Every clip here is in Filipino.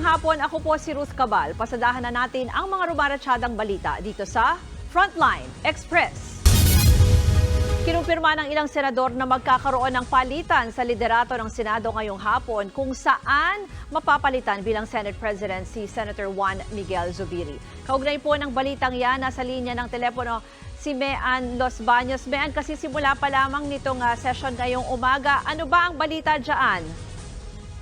Magandang hapon, ako po si Ruth Cabal. Pasadahan na natin ang mga rumaratsyadang balita dito sa Frontline Express. Kinumpirma ng ilang senador na magkakaroon ng palitan sa liderato ng Senado ngayong hapon kung saan mapapalitan bilang Senate President si Senator Juan Miguel Zubiri. Kaugnay po ng balitang yan, nasa linya ng telepono si Mean Los Baños. Mean, kasi simula pa lamang nitong ah, session ngayong umaga. Ano ba ang balita dyan?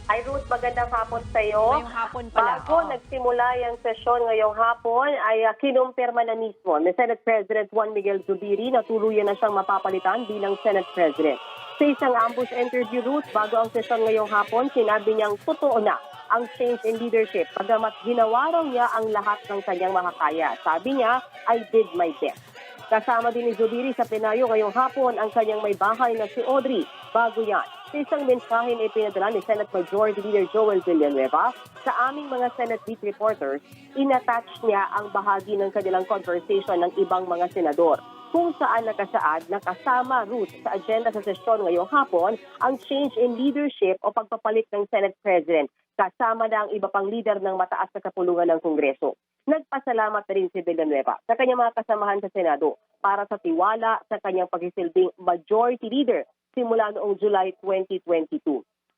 Hi Ruth, magandang hapon sa iyo. Ngayong hapon pala. Bago Oo. nagsimula yung sesyon ngayong hapon, ay uh, kinumpirma na mismo ni Senate President Juan Miguel Zubiri na tuluyan na siyang mapapalitan bilang Senate President. Sa isang ambush interview, Ruth, bago ang sesyon ngayong hapon, sinabi niyang totoo na ang change in leadership. Pagamat ginawa raw niya ang lahat ng kanyang makakaya. Sabi niya, I did my best. Kasama din ni Zubiri sa plenario ngayong hapon ang kanyang may bahay na si Audrey. Bago yan, sa isang mensahe na ipinadala ni Senate Majority Leader Joel Villanueva sa aming mga Senate Beat reporters, inattach niya ang bahagi ng kanilang conversation ng ibang mga senador. Kung saan nakasaad na kasama Ruth sa agenda sa sesyon ngayong hapon ang change in leadership o pagpapalit ng Senate President. Kasama na ang iba pang leader ng mataas na kapulungan ng Kongreso. Nagpasalamat na rin si Villanueva sa kanyang mga kasamahan sa Senado para sa tiwala sa kanyang pagsisilbing majority leader simula noong July 2022.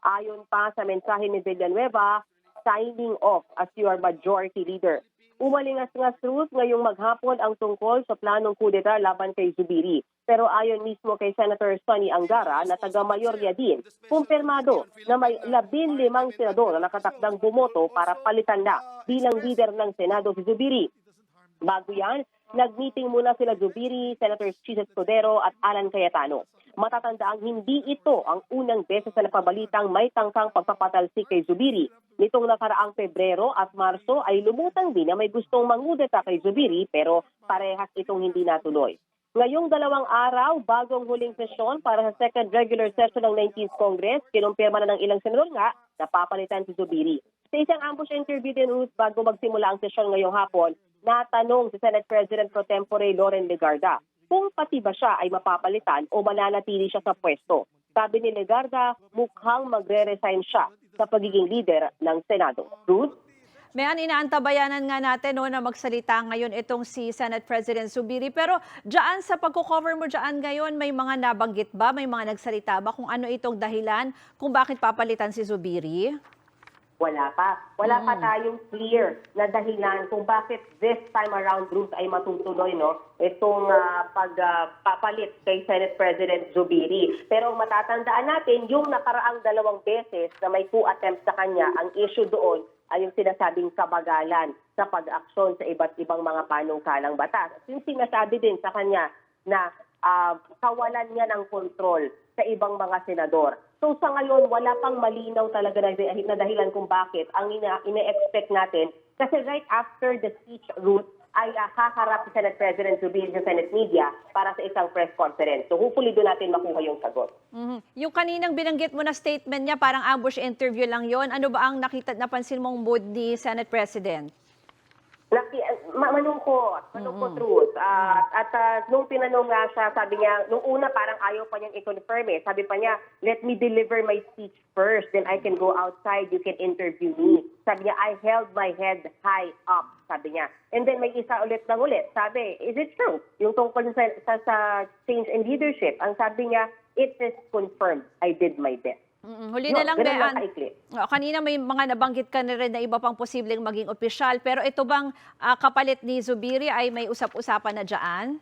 Ayon pa sa mensahe ni Villanueva, signing off as your majority leader. Umalingas-ngas Ruth ngayong maghapon ang tungkol sa planong kudeta laban kay Zubiri. Pero ayon mismo kay Senator Sonny Angara na taga-mayorya din, kumpirmado na may labin limang senador na nakatakdang bumoto para palitan na bilang leader ng Senado si Zubiri. Bago yan, nag-meeting muna sila Zubiri, Senator Chis Escudero at Alan Cayetano. Matatandaang hindi ito ang unang beses na napabalitang may tangkang pagpapatalsik kay Zubiri. Nitong nakaraang Pebrero at Marso ay lumutang din na may gustong mangudeta kay Zubiri pero parehas itong hindi natuloy. Ngayong dalawang araw, bagong huling sesyon para sa second regular session ng 19th Congress, kinumpirma na ng ilang senador nga na papalitan si Zubiri. Sa isang ambush interview din, Ruth, bago magsimula ang sesyon ngayong hapon, natanong si Senate President Pro Tempore Loren Legarda kung pati ba siya ay mapapalitan o mananatili siya sa pwesto. Sabi ni Legarda, mukhang magre-resign siya sa pagiging leader ng Senado. Ruth? Mayan, inaantabayanan nga natin no, na magsalita ngayon itong si Senate President Subiri. Pero dyan sa pagko-cover mo dyan ngayon, may mga nabanggit ba? May mga nagsalita ba kung ano itong dahilan kung bakit papalitan si Subiri? Wala pa. Wala pa tayong clear na dahilan kung bakit this time around, Ruth, ay matutuloy no, itong ah, pagpapalit kay Senate President Zubiri. Pero matatandaan natin, yung nakaraang dalawang beses na may coup attempt sa kanya, ang issue doon ay yung sinasabing kabagalan sa pag-aksyon sa iba't ibang mga panukalang batas. At yung sinasabi din sa kanya na ah, kawalan niya ng kontrol sa ibang mga senador. So sa ngayon, wala pang malinaw talaga na, na dahilan kung bakit ang ina, ina-expect natin. Kasi right after the speech route, ay uh, haharap si Senate President Zubiri sa Senate media para sa isang press conference. So hopefully doon natin makuha yung sagot. Mhm. Yung kaninang binanggit mo na statement niya, parang ambush interview lang yon. Ano ba ang nakita, napansin mong mood ni Senate President? Laki, ma- malungkot, malungkot Ruth. Ah, at ah, nung tinanong nga siya, sabi niya, nung una parang ayaw pa niyang i-confirm eh. Sabi pa niya, let me deliver my speech first, then I can go outside, you can interview me. Sabi niya, I held my head high up, sabi niya. And then may isa ulit lang ulit, sabi, is it true? Yung tungkol sa, sa, sa change in leadership, ang sabi niya, it is confirmed, I did my best. Mm, Huli No, na lang. Oh, Kanina may mga nabanggit ka na rin na iba pang posibleng maging opisyal. Pero ito bang ah, kapalit ni Zubiri ay may usap-usapan na dyan?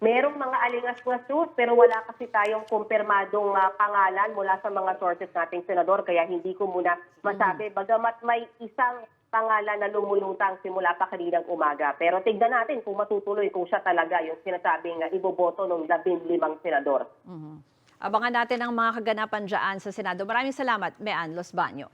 Merong mga alingas-ngas Ruth, pero wala kasi tayong kumpirmadong ah, pangalan mula sa mga sources nating senador, kaya hindi ko muna masabi. Bagamat may isang pangalan na lumulutang simula pa kaninang umaga. Pero tignan natin kung matutuloy, kung siya talaga yung sinasabing uh, iboboto ng labing limang senador. Mhm. Abangan natin ang mga kaganapan dyan sa Senado. Maraming salamat, Mean Los Baños.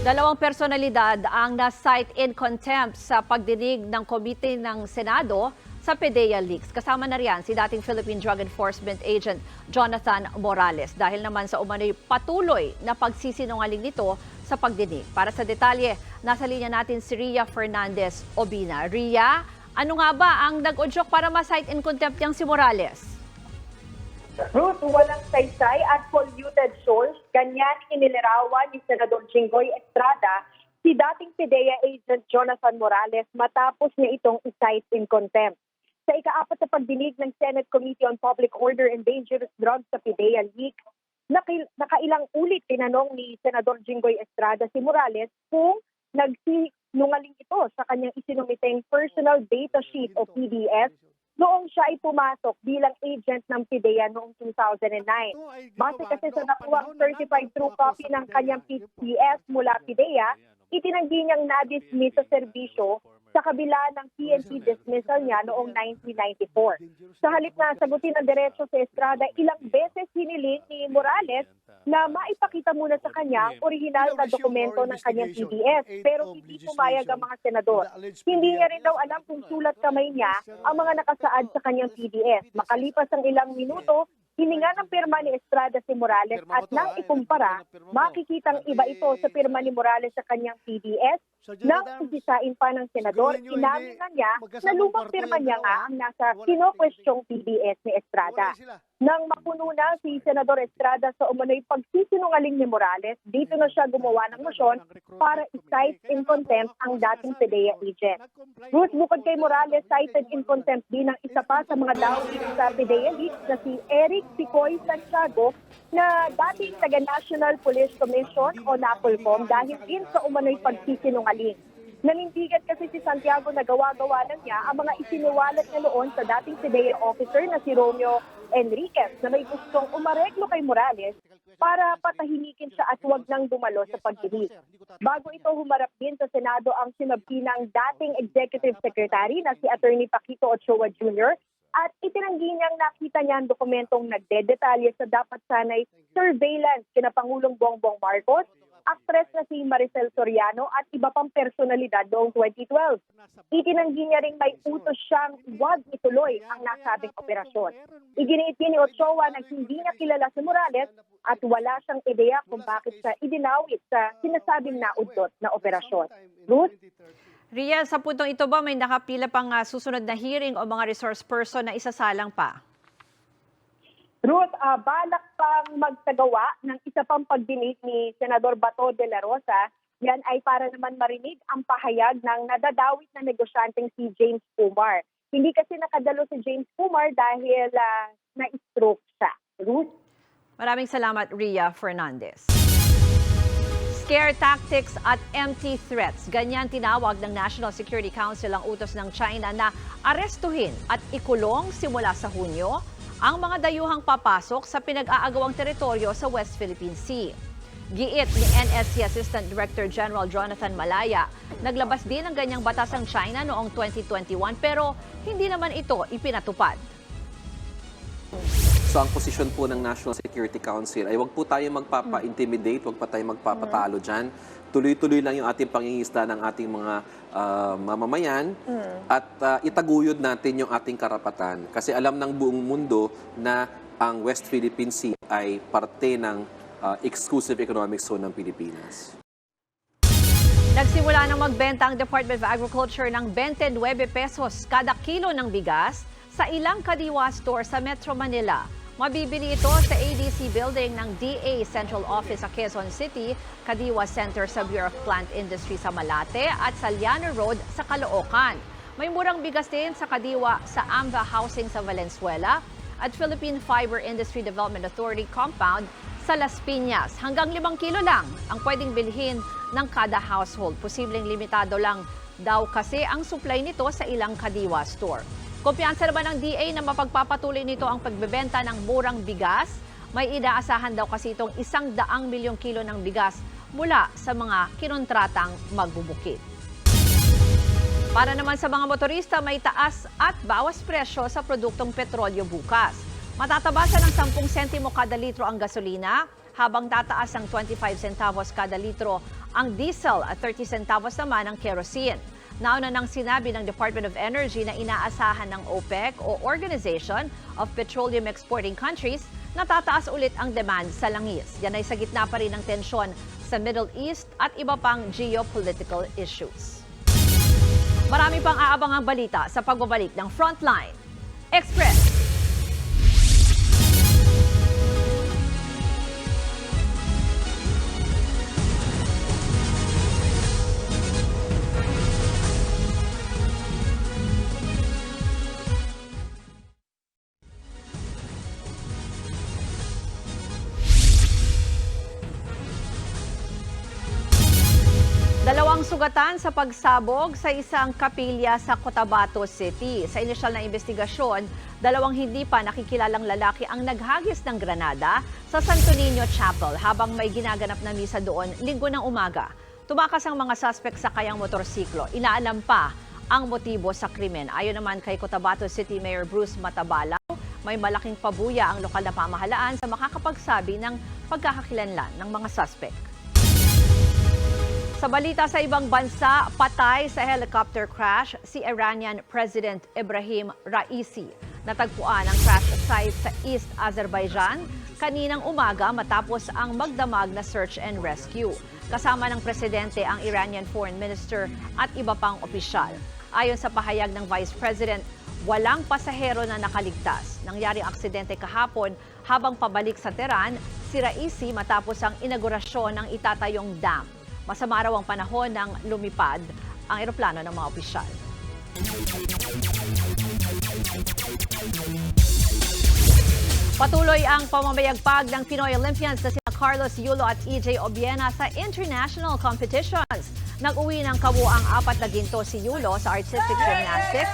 Dalawang personalidad ang na-cite in contempt sa pagdinig ng komite ng Senado sa PDEA leaks. Kasama na riyan si dating Philippine Drug Enforcement Agent Jonathan Morales dahil naman sa umano'y patuloy na pagsisinungaling nito sa pagdinig. Para sa detalye, nasa linya natin si Ria Fernandez Obina. Ria, ano nga ba ang nag-udyok para ma-cite in contempt niyang si Morales? Ruth, walang saysay at polluted source. Ganyan inilarawan ni Senador Jinggoy Estrada si dating PIDEA agent Jonathan Morales matapos niya itong isight in contempt. Sa ikaapat na pagdinig ng Senate Committee on Public Order and Dangerous Drugs sa PIDEA leak, nakailang ulit tinanong ni Senador Jinggoy Estrada si Morales kung nagsinungaling ito sa kanyang isinumiteng personal data sheet o PDF noong siya ay pumasok bilang agent ng PIDEA noong 2009. Base kasi sa nakuwang certified true copy ng kanyang PCS mula PIDEA, itinanggi niyang na-dismiss sa serbisyo sa kabila ng PNP dismissal niya noong 1994. Sa halip na sagutin ng diretso sa Estrada, ilang beses hiniling ni Morales na maipakita muna sa kanya ang original na dokumento ng kanyang PDS pero hindi pumayag ang mga senador. Hindi niya rin daw alam kung sulat kamay niya ang mga nakasaad sa kanyang PDS. Makalipas ang ilang minuto, hininga ng pirma ni Estrada si Morales at nang ikumpara, makikitang iba ito sa pirma ni Morales sa kanyang PDS nang usisain pa ng senador, inamin na niya na lumang pirma niya nga ang nasa kino-questionong PDS ni Estrada. Nang mapuno na si Senador Estrada sa umano'y pagsisinungaling ni Morales, dito na siya gumawa ng motion para i-cite in contempt ang dating PDEA agent. Ruth, bukod kay Morales, cited in contempt din ang isa pa sa mga dahil sa PDEA leaks na si Eric Picoy Santiago na dating taga-National Police Commission o NAPOLCOM dahil din sa umano'y pagsisinungaling. Nanindigan kasi si Santiago na gawa-gawa lang niya ang mga isinuwalat niya noon sa dating PDEA officer na si Romeo Enriquez na may gustong umareglo kay Morales para patahimikin siya at huwag nang dumalo sa pagdinig. Bago ito humarap din sa Senado ang sinabki ng dating Executive Secretary na si Attorney Paquito Ochoa Jr. at itinanggi niyang nakita niya ang dokumentong nagdedetalye sa dapat sanay surveillance kina Pangulong Bongbong Marcos, aktres na si Maricel Soriano at iba pang personalidad noong 2012. Itinanggi niya ring may utos siyang huwag ituloy ang nasabing operasyon. Iginiit ni Ochoa na hindi niya kilala si Morales at wala siyang ideya kung bakit siya idinawit sa sinasabing naudot na operasyon. Ruth? Ria, sa puntong ito ba may nakapila pang ah, susunod na hearing o mga resource person na isasalang pa? Ruth, ah, balak pang magsagawa ng isa pang pagdinig ni Senador Bato de la Rosa. Yan ay para naman marinig ang pahayag ng nadadawit na negosyanteng si James Pumar. Hindi kasi nakadalo si James Pumar dahil ah, na-stroke siya. Ruth? Maraming salamat, Ria Fernandez. Scare tactics at empty threats. Ganyan tinawag ng National Security Council ang utos ng China na arestuhin at ikulong simula sa Hunyo ang mga dayuhang papasok sa pinag-aagawang teritoryo sa West Philippine Sea. Giit ni NSC Assistant Director General Jonathan Malaya, naglabas din ng ganyang batas ang China noong 2021 pero hindi naman ito ipinatupad. So ang posisyon po ng National Security Council ay wag po tayo magpapa-intimidate, wag pa tayo magpapatalo dyan. Tuloy-tuloy lang yung ating pangingisda ng ating mga ah, mamamayan at ah, itaguyod natin yung ating karapatan. Kasi alam ng buong mundo na ang West Philippine Sea ay parte ng ah, exclusive economic zone ng Pilipinas. Nagsimula nang magbenta ang Department of Agriculture ng 29 pesos kada kilo ng bigas sa ilang kadiwa store sa Metro Manila. Mabibili ito sa ADC building ng DA Central Office sa Quezon City, Kadiwa Center sa Bureau of Plant Industry sa Malate at sa Liana Road sa Caloocan. May murang bigas din sa Kadiwa sa AMVA Housing sa Valenzuela at Philippine Fiber Industry Development Authority compound sa Las Piñas. Hanggang limang kilo lang ang pwedeng bilhin ng kada household. Posibleng limitado lang daw kasi ang supply nito sa ilang Kadiwa store. Kumpiyansa naman ng DA na mapagpapatuloy nito ang pagbebenta ng murang bigas. May inaasahan daw kasi itong isang daang milyong kilo ng bigas mula sa mga kinontratang magbubukid. Para naman sa mga motorista, may taas at bawas presyo sa produktong petrolyo bukas. Matatabasan ng 10 sentimo kada litro ang gasolina, habang tataas ng 25 centavos kada litro ang diesel at 30 centavos naman ang kerosene. Nauna nang sinabi ng Department of Energy na inaasahan ng OPEC o Organization of Petroleum Exporting Countries na tataas ulit ang demand sa langis. Yan ay sa gitna pa rin ng tensyon sa Middle East at iba pang geopolitical issues. Marami pang aabangang balita sa pagbabalik ng Frontline Express. Sugatan sa pagsabog sa isang kapilya sa Cotabato City. Sa inisyal na investigasyon, dalawang hindi pa nakikilalang lalaki ang naghagis ng granada sa Santo Niño Chapel habang may ginaganap na misa doon linggo ng umaga. Tumakas ang mga suspect sa kayang motorsiklo. Inaalam pa ang motibo sa krimen. Ayon naman kay Cotabato City Mayor Bruce Matabalaw, may malaking pabuya ang lokal na pamahalaan sa makakapagsabi ng pagkakakilanlan ng mga suspect. Sa balita sa ibang bansa, patay sa helicopter crash si Iranian President Ibrahim Raisi. Natagpuan ang crash site sa East Azerbaijan kaninang umaga matapos ang magdamag na search and rescue. Kasama ng presidente ang Iranian Foreign Minister at iba pang opisyal. Ayon sa pahayag ng Vice President, walang pasahero na nakaligtas. Nangyari ang aksidente kahapon habang pabalik sa Tehran si Raisi matapos ang inaugurasyon ng itatayong dam. Masama raw ang panahon ng lumipad ang eroplano ng mga opisyal. Patuloy ang pamamayagpag ng Pinoy Olympians na sina Carlos Yulo at EJ Obiena sa international competitions. Nag-uwi ng kabuang apat na ginto si Yulo sa Artistic Gymnastics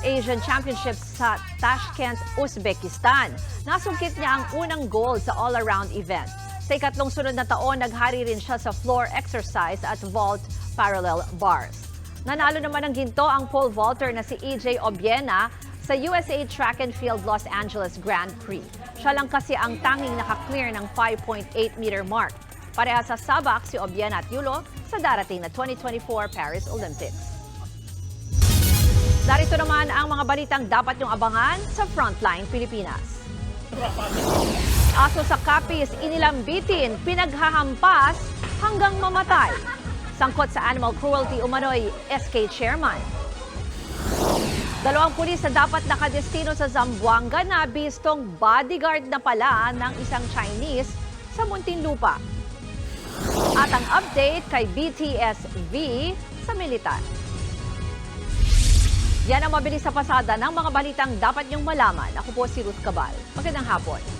Asian Championships sa Tashkent, Uzbekistan. Nasungkit niya ang unang gold sa all-around event. Sa ikatlong sunod na taon, naghari rin siya sa floor exercise at vault parallel bars. Nanalo naman ng ginto ang pole vaulter na si EJ Obiena sa USA Track and Field Los Angeles Grand Prix. Siya lang kasi ang tanging nakaklear ng 5.8 meter mark. Pareha sa sabak si Obiena at Yulo sa darating na 2024 Paris Olympics. Narito naman ang mga balitang dapat niyong abangan sa Frontline Pilipinas. Aso sa kapis, inilambitin, pinaghahampas hanggang mamatay. Sangkot sa animal cruelty umano'y SK chairman. Dalawang pulis na dapat nakadestino sa Zamboanga na bistong bodyguard na pala ng isang Chinese sa Muntinlupa. At ang update kay BTSV sa militar. Yan ang mabilis sa pasada ng mga balitang dapat niyong malaman. Ako po si Ruth Cabal. Magandang hapon.